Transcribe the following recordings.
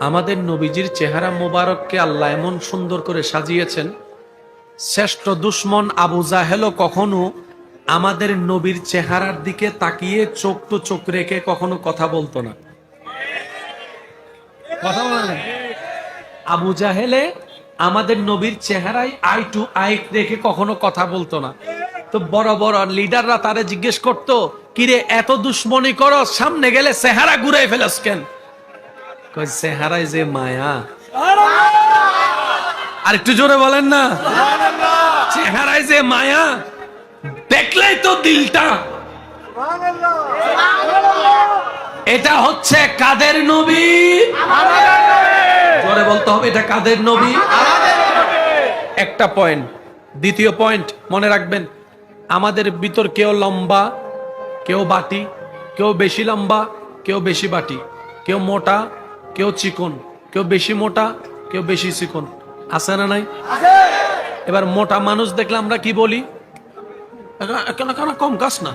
আমাদের নবীজির চেহারা মোবারককে আল্লাহ এমন সুন্দর করে সাজিয়েছেন, শ্রেষ্ঠ দুশ্মন আবু জাহেলও কখনো আমাদের নবীর চেহারার দিকে তাকিয়ে চোখ তো চোখ রেখে কখনো কথা বলতো না। কথা বলে আবু জাহেলে আমাদের নবীর চেহারায় আই টু আই রেখে কখনো কথা বলতো না। তো বড় বড় লিডাররা তারে জিজ্ঞেস করতো, কিরে, এত দুশ্মনী করো সামনে গেলে চেহারা ঘুরাই ফেলস কেন? চেহারায় যে মায়া। আর একটু জোরে বলেন না। চেহারায় যে মায়া দেখলেই তো দিলটা। এটা হচ্ছে কাদের নবী? জোরে বলতে হবে এটা কাদের নবী? একটা পয়েন্ট দ্বিতীয় পয়েন্ট মনে রাখবেন আমাদের ভিতর কেউ লম্বা কেউ বাটি কেউ বেশি লম্বা কেউ বেশি বাটি কেউ মোটা কেউ চিকন কেউ বেশি মোটা কেউ বেশি চিকন। আছে না নাই? এবার মোটা মানুষ দেখলে আমরা কি বলি? কেন কেন কম কাস না?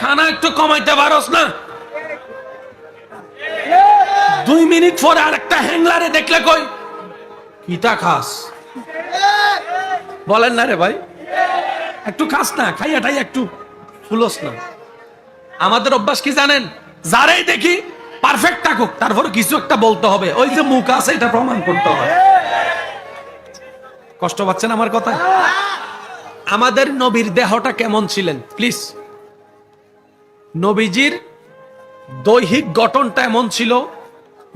খানা একটু কমাইতে পারস না? দুই মিনিট পরে আর একটা হ্যাংলারে দেখলে কই? কিতা খাস? বলেন না রে ভাই। একটু খাস না খাইয়াটাই একটু ফুলস না। আমাদের অভ্যাস কি জানেন? যারাই দেখি পারফেক্ট থাকুক তারপরে কিছু একটা বলতে হবে। ওই যে মুখ আছে এটা প্রমাণ করতে হবে। কষ্ট পাচ্ছেন আমার কথা? আমাদের নবীর দেহটা কেমন ছিলেন? প্লিজ নবীজির দৈহিক গঠনটা এমন ছিল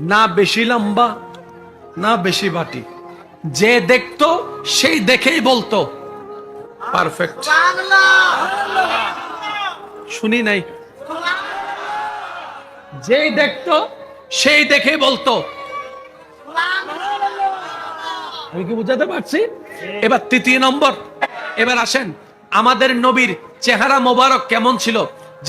না বেশি লম্বা না বেশি বাটি। যে দেখতো সেই দেখেই বলতো। পারফেক্ট শুনি নাই। যেই দেখতো, সেই দেখেই বলতো। আমি কি বুঝাতে পারছি? এবার তৃতীয় নম্বর। এবার আসেন, আমাদের নবীর চেহারা মোবারক কেমন ছিল?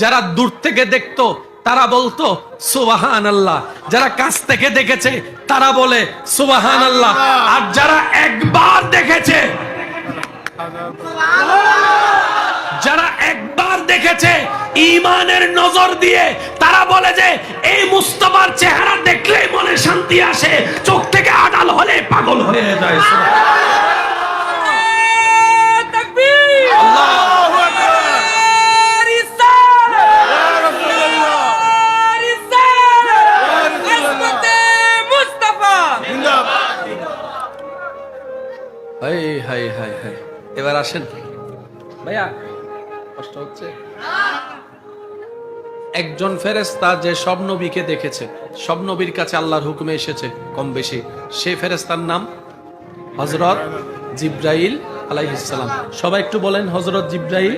যারা দূর থেকে দেখতো, তারা বলতো সুবাহান আল্লাহ যারা কাছ থেকে দেখেছে, তারা বলে সুবাহান আল্লাহ আর যারা একবার দেখেছে, যারা দেখেছে ইমানের নজর দিয়ে তারা বলে যে, এই মুস্তফার চেহারা দেখলেই মনে শান্তি আসে, চোখ থেকে আড়াল হলে পাগল হয়ে যায়। হাই একজন ফেরেস্তা যে সব নবীকে দেখেছে, সব নবীর কাছে আল্লাহর হুকুমে এসেছে, কম বেশি। সেই ফেরেস্তার নাম হজরত জিব্রাইল আলাইহিসসালাম সবাই একটু বলেন হজরত জিব্রাইল?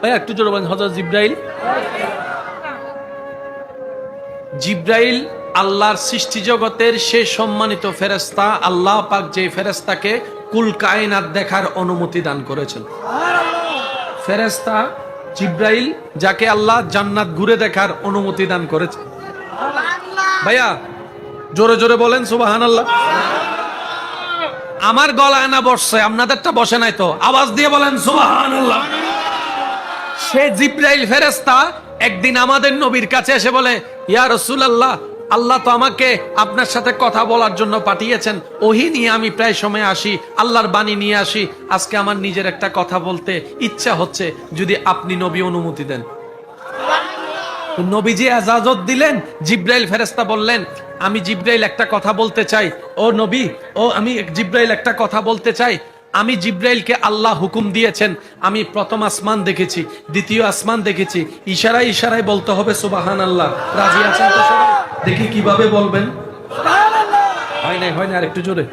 ভাইয়া, একটু জোরে বলেন হজরত জিব্রাইল? জিব্রাইল আল্লাহর সৃষ্টি জগতের সে সম্মানিত ফেরেস্তা আল্লাহ পাক যে ফেরেস্তাকে কুল কায়নাত দেখার অনুমতি দান করেছেন। ফেরেস্তা জিব্রাইল, যাকে আল্লাহ জান্নাত ঘুরে দেখার অনুমতি দান করেছে। ভাইয়া, জোরে জোরে বলেন সুবাহান আল্লাহ আমার গলায় না বসছে, আপনাদেরটা বসে নাই তো। আওয়াজ দিয়ে বলেন সুবাহান আল্লাহ সে জিব্রাইল ফেরেস্তা একদিন আমাদের নবীর কাছে এসে বলে, ইয়া রসুল আল্লাহ তো আমাকে আপনার সাথে কথা বলার জন্য পাঠিয়েছেন। ওহি নিয়ে আমি প্রায় সময় আসি, আল্লাহর বাণী নিয়ে আসি। আজকে আমার নিজের একটা কথা বলতে ইচ্ছা হচ্ছে, যদি আপনি নবী অনুমতি দেন। নবীজি আজাজত দিলেন, জিব্রাইল ফেরেস্তা বললেন, আমি জিব্রাইল একটা কথা বলতে চাই। ও নবী, ও আমি জিব্রাইল একটা কথা বলতে চাই। আমি জিব্রাইলকে আল্লাহ হুকুম দিয়েছেন, আমি প্রথম আসমান দেখেছি, দ্বিতীয় আসমান দেখেছি। ইশারায় ইশারায় বলতে হবে সুবাহান আল্লাহ রাজি আছেন তো সবাই? দেখি কীভাবে বলবেন। হয় নাই, হয় না আর একটু জোরে।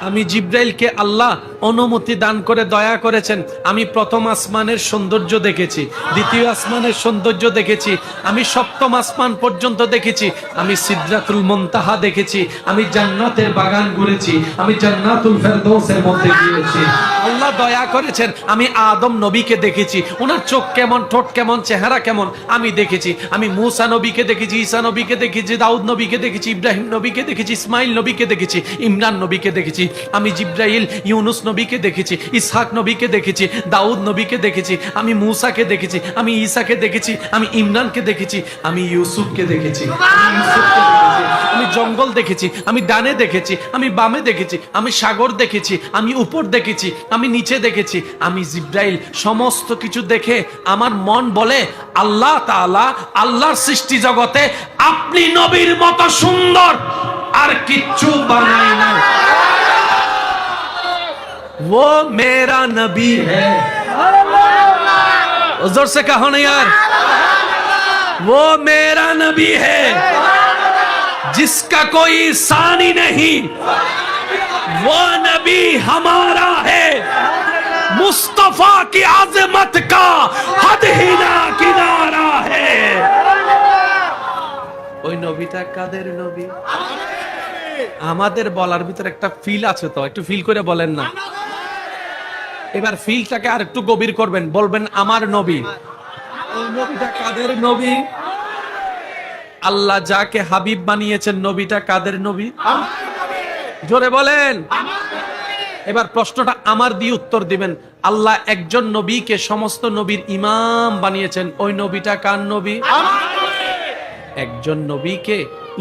আমি জিব্রাইলকে আল্লাহ অনুমতি দান করে দয়া করেছেন। আমি প্রথম আসমানের সৌন্দর্য দেখেছি, দ্বিতীয় আসমানের সৌন্দর্য দেখেছি, আমি সপ্তম আসমান পর্যন্ত দেখেছি, আমি সিদ্রাতুল মুনতাহা দেখেছি, আমি জান্নাতের বাগান ঘুরেছি, আমি জান্নাতুল ফেরদৌসের মধ্যে গিয়েছি। আল্লাহ দয়া করেছেন, আমি আদম নবীকে দেখেছি, ওনার চোখ কেমন, ঠোঁট কেমন, চেহারা কেমন, আমি দেখেছি। আমি মুসা নবীকে দেখেছি, ঈসা নবীকে দেখেছি, দাউদ নবীকে দেখেছি, ইব্রাহিম নবীকে দেখেছি ইসমাইল নবীকে দেখেছি, ইমরান নবীকে দেখেছি আমি জিব্রাইল ইউনুস নবীকে দেখেছি ইসহাক নবীকে দেখেছি দাউদ নবীকে দেখেছি আমি মূসাকে দেখেছি আমি ঈসাকে দেখেছি আমি ইমরানকে দেখেছি আমি ইউসুফকে দেখেছি আমি জঙ্গল দেখেছি আমি ডানে দেখেছি আমি বামে দেখেছি আমি সাগর দেখেছি আমি উপর দেখেছি আমি নিচে দেখেছি আমি জিব্রাইল সমস্ত কিছু দেখে আমার মন বলে আল্লাহ তাআলা আল্লাহর সৃষ্টি জগতে আপনি নবীর মতো সুন্দর আর কিচ্ছু বানাই না वो मेरा नबी है जोर से कहो ना यार वो मेरा नबी है जिसका कोई सानी नहीं वो नबी हमारा है मुस्तफा की आजमत का हद ही ना किनारा है ওই নবীটা কাদের নবী আমাদের বলার ভিতরে একটা ফিল আছে তো একটু ফিল করে বলেন না এবার ফিলটাকে আর একটু গভীর করবেন বলবেন আমার নবী। ওই নবীটা কাদের নবী? আল্লাহ যাকে হাবিব বানিয়েছেন নবীটা কাদের নবী? জোরে বলেন। এবার প্রশ্নটা আমার দিয়ে উত্তর দিবেন। আল্লাহ একজন নবীকে সমস্ত নবীর ইমাম বানিয়েছেন। ওই নবীটা কার নবী? একজন নবীকে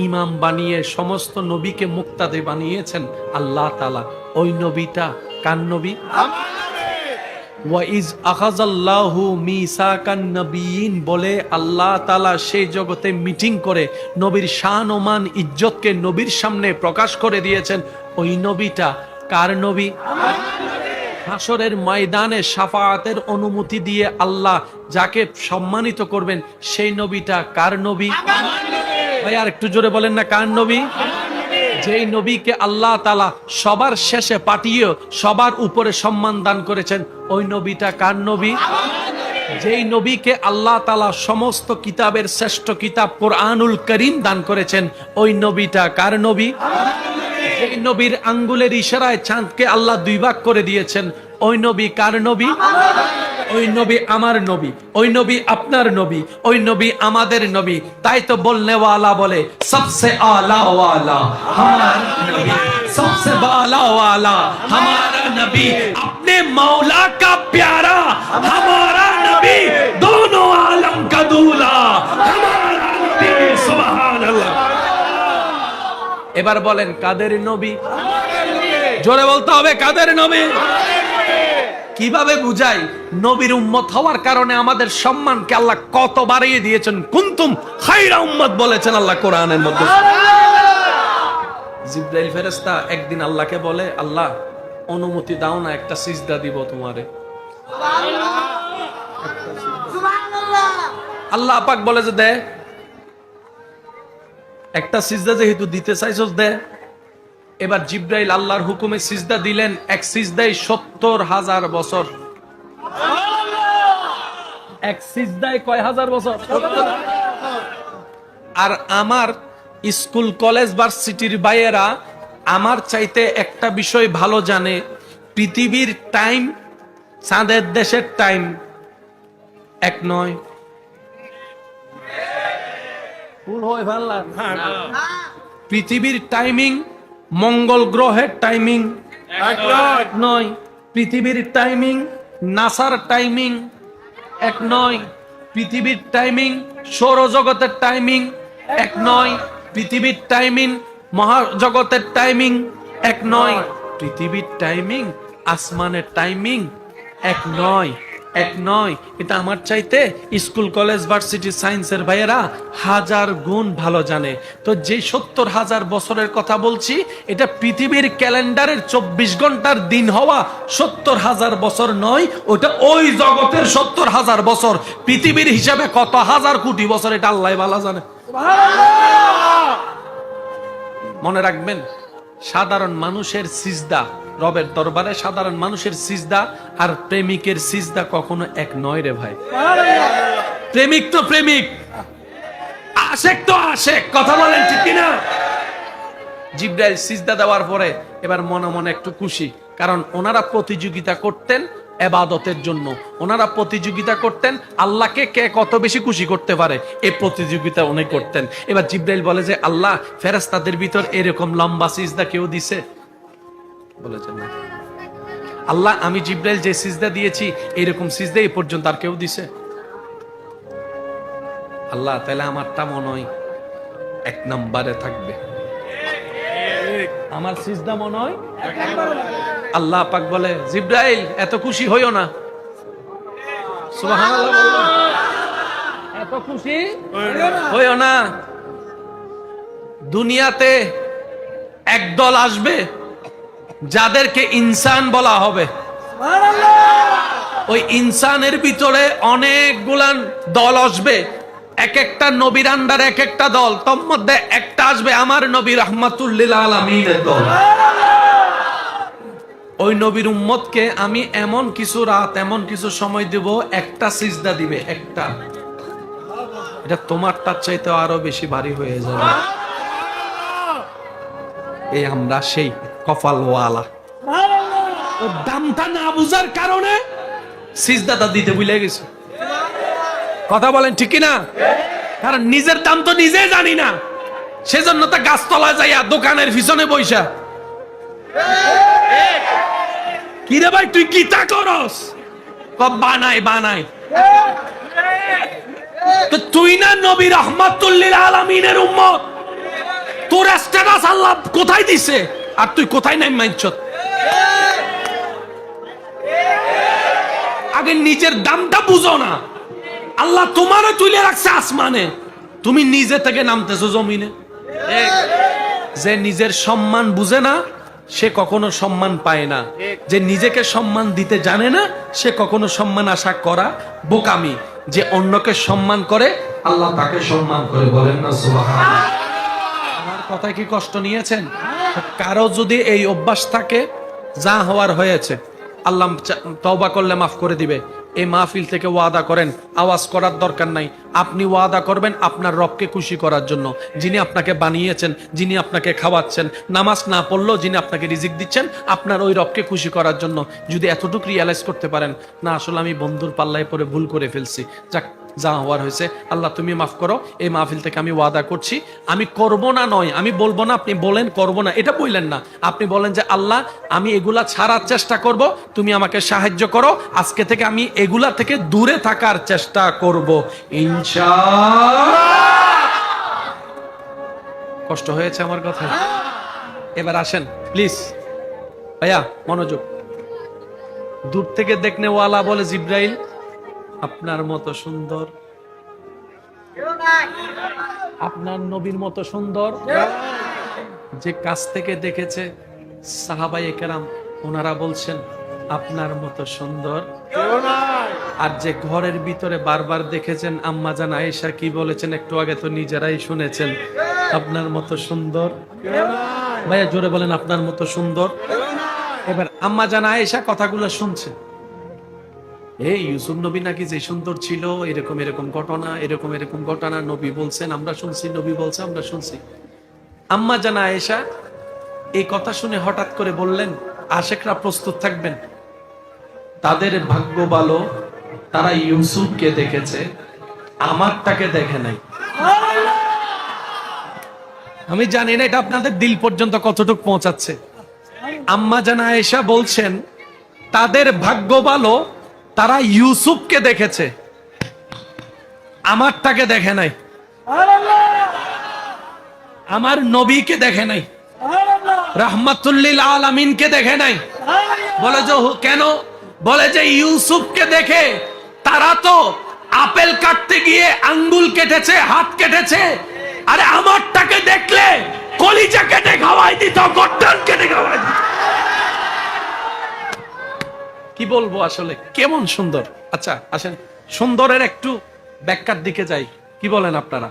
ইমাম বানিয়ে সমস্ত নবীকে মুক্তাদে বানিয়েছেন আল্লাহ তালা ওই নবীটা কার নবী। ওয়াইজ আখাজাল্লাহু মিসাকান নবীন বলে আল্লাহ তালা সেই জগতে মিটিং করে নবীর শান ও মান ইজ্জতকে নবীর সামনে প্রকাশ করে দিয়েছেন। ওই নবীটা কার নবী? হাসরের ময়দানে সাফায়াতের অনুমতি দিয়ে আল্লাহ যাকে সম্মানিত করবেন সেই নবীটা কার নবী? ভাই, আর একটু জোরে বলেন না, কার নবী? যেই নবীকে আল্লাহ তালা সবার শেষে পাঠিয়ে সবার উপরে সম্মান দান করেছেন, ওই নবীটা কার নবী? যেই নবীকে আল্লাহ তালা সমস্ত কিতাবের শ্রেষ্ঠ কিতাব কোরআনুল করিম দান করেছেন, ওই নবীটা কার নবী? এই নবীর আঙ্গুলের ইশারায় চাঁদকে আল্লাহ দুই ভাগ করে দিয়েছেন, ওই নবী কার নবী? ওই নবী আমার নবী ওই নবী আপনার নবী ওই নবী আমাদের নবী তাই তো বলনে ওয়ালা বলে সবসে আলা ওয়ালা हमारा नबी सबसे बाला वाला हमारा नबी अपने मौला का प्यारा हमारा नबी दोनों आलम का दूल्हा हमारा नबी सुभान अल्लाह এবার বলেন কাদের নবী জোরে বলতে হবে কাদের নবী কীভাবে বুঝাই? নবীর উম্মত হওয়ার কারণে আমাদের সম্মানকে আল্লাহ কত বাড়িয়ে দিয়েছেন? কুন্তুম খাইরা উম্মত বলেছেন আল্লাহ কোরআনের মধ্যে। জিব্রাইল ফেরেস্তা একদিন আল্লাহকে বলে আল্লাহ অনুমতি দাও না একটা সিজদা দিব তোমারে। আল্লাহ পাক বলে যে দে একটা সিজদা যেহেতু দিতে চাইছস দে। এবার জিব্রাইল আল্লাহর হুকুমে সিজদা দিলেন এক সিজদাই সত্তর হাজার বছর। এক সিজদায় কয় হাজার বছর? আর আমার স্কুল কলেজ ভার্সিটির বাইয়েরা আমার চাইতে একটা বিষয় ভালো জানে পৃথিবীর টাইম চাঁদের দেশের টাইম। এক নয়। পৃথিবীর টাইমিং মঙ্গল গ্রহের টাইমিং এক নয়। পৃথিবীর টাইমিং নাসার টাইমিং এক নয়। পৃথিবীর টাইমিং সৌরজগতের টাইমিং এক নয়। পৃথিবীর টাইমিং মহাজগতের টাইমিং এক নয়। পৃথিবীর টাইমিং আসমানের টাইমিং এক নয়। এক নয় এটা আমার চাইতে স্কুল কলেজ ভার্সিটি সায়েন্সের ভাইয়েরা হাজার গুণ ভালো জানে। তো যে সত্তর হাজার বছরের কথা বলছি এটা পৃথিবীর ক্যালেন্ডারের চব্বিশ ঘণ্টার দিন হওয়া সত্তর হাজার বছর নয় ওটা ওই জগতের সত্তর হাজার বছর। পৃথিবীর হিসাবে কত হাজার কোটি বছর এটা আল্লাহ ভালো জানে। মনে রাখবেন সাধারণ মানুষের সিজদা রবের দরবারে সাধারণ মানুষের সিজদা আর প্রেমিকের সিজদা কখনো এক নয় রে ভাই। প্রেমিক তো প্রেমিক। আশেক তো আশেক। কথা বলেন ঠিক কিনা? জিব্রাইল সিজদা দেওয়ার পরে এবার মনে মনে একটু খুশি। কারণ ওনারা প্রতিযোগিতা করতেন এবাদতের জন্য। ওনারা প্রতিযোগিতা করতেন আল্লাহকে কে কত বেশি খুশি করতে পারে? এই প্রতিযোগিতা উনি করতেন। এবার জিব্রাইল বলে যে, আল্লাহ ফেরেস্তাদের ভিতর এরকম লম্বা সিজদা কেউ দিছে? বলেছেন না। আল্লাহ, আমি জিব্রাইল যে সিজদা দিয়েছি এরকম সিজদা এই পর্যন্ত আর কেউ দিছে? আল্লাহ, তাহলে আমারটা মনে হয় এক নম্বরে থাকবে। আমার সিজদা মনে হয় আল্লাহ পাক বলে, জিব্রাইল, এত খুশি হইও না। এত খুশি হইও না। দুনিয়াতে একদল আসবে যাদেরকে ইনসান বলা হবে। ওই ইনসানের ভিতরে অনেকগুলান দল আসবে। এক একটা নবীর আন্ডার এক একটা দল। তোর মধ্যে একটা আসবে আমার নবী রহমাতুল্লিল আলমিনের দল। ওই নবীর উম্মতকে আমি এমন কিছু রাত এমন কিছু সময় দেব একটা সিজদা দিবে একটা। এটা তোমারটার চাইতে আরও বেশি ভারী হয়ে যাবে। এই আমরা সেই কপালওয়ালা। দামটা না বুঝার কারণে সিজদাটা দিতে ভুলে গেছে? কথা বলেন ঠিক কি না কারণ নিজের দাম তো নিজে জানি না। সেজন্য তো গাছতলায় যাইয়া দোকানের পিছনে বইসা। কিরে ভাই তুই গীতা করস? বানাই বানাই। তো তুই না নবী রহমাতুল্লিল আলামিনের উম্মত? তোর স্ট্যাটাস আল্লাহ কোথায় দিছে? আর তুই কোথায় নাই মাইনছত আগে নিজের দামটা বুঝো না। আল্লাহ তুলে রাখছে আসমানে। তুমি নিজে থেকে নামতেছো জমিনে। যে নিজের সম্মান বুঝে না, সে কখনো সম্মান পায় না। যে নিজেকে সম্মান দিতে জানে না, সে কখনো সম্মান আশা করা বোকামি। যে অন্যকে সম্মান করে, আল্লাহ তাকে সম্মান করে বলেন না, সুবহানাল্লাহ। কথায় কি কষ্ট নিয়েছেন? কারও যদি এই অভ্যাস থাকে, যা হওয়ার হয়েছে, আল্লাহ তওবা করলে মাফ করে দিবে। এই মাহফিল থেকে ওয়াদা করেন, আওয়াজ করার দরকার নাই। আপনি ওয়াদা করবেন আপনার রবকে খুশি করার জন্য। যিনি আপনাকে বানিয়েছেন, যিনি আপনাকে খাওয়াচ্ছেন, নামাজ না পড়লেও যিনি আপনাকে রিজিক দিচ্ছেন, আপনার ওই রবকে খুশি করার জন্য। যদি এতটুকু রিয়ালাইজ করতে পারেন, না, আসলে আমি বন্ধুর পাল্লায় পরে ভুল করে ফেলছি। যাক, যা হওয়ার হয়েছে, আল্লাহ তুমি মাফ করো, এই মাহফিল থেকে আমি ওয়াদা করছি। আমি করব না নয়, আমি বলব না, আপনি বলেন করব না, এটা বললেন না। আপনি বলেন যে, আল্লাহ, আমি এগুলা ছাড়ার চেষ্টা করব, তুমি আমাকে সাহায্য করো, আজকে থেকে আমি এগুলা থেকে দূরে থাকার চেষ্টা করব। ইনশা কষ্ট হয়েছে আমার কথা এবার আসেন প্লিজ ভাইয়া, মনোযোগ। দূর থেকে দেখনে ওয়ালা বলে জিব্রাইল, আপনার মতো সুন্দর, আপনার নবীর মতো সুন্দর, যে কাছ থেকে দেখেছে সাহাবাই কেরাম, ওনারা বলছেন, আপনার মতো সুন্দর। আর যে ঘরের ভিতরে বারবার দেখেছেন আম্মা জান আয়েশা কি বলেছেন, একটু আগে তো নিজেরাই শুনেছেন। আপনার মতো সুন্দর। ভাইয়া, জোরে বলেন, আপনার মতো সুন্দর। এবার আম্মা জান আয়েশা কথাগুলো শুনছে। এই ইউসুফ নবী নাকি যে সুন্দর ছিল, এরকম এরকম ঘটনা, এরকম এরকম ঘটনা নবী বলছেন, আমরা শুনছি, নবী বলছে, আমরা শুনছি। আম্মা জানা আয়েশা এই কথা শুনে হঠাৎ করে বললেন, আশেকরা প্রস্তুত থাকবেন। তাদের ভাগ্য ভালো তারা ইউসুফকে দেখেছে, আমারটাকে দেখে নাই। আমি জানি না এটা আপনাদের দিল পর্যন্ত কতটুকু পৌঁছাচ্ছে। আম্মা জানা আয়েশা বলছেন, তাদের ভাগ্য ভালো, তারা ইউসুফকে দেখেছে। আমারটাকে দেখে নাই। আমার নবীকে দেখে নাই। রাহমাতুল্লিল আলামিনকে দেখে নাই। বলে যে কেন বলে যে ইউসুফকে দেখে তারা তো আপেল কাটতে গিয়ে আঙ্গুল কেটেছে, হাত কেটেছে। আরে আমারটাকে দেখলে কলিজা কেটে খাওয়াই দিত গর্দান কেটে খাওয়াই দিত। কি বলব আসলে? কেমন সুন্দর? আচ্ছা আসেন। সুন্দরের একটু ব্যাখ্যার দিকে যাই। কি বলেন আপনারা?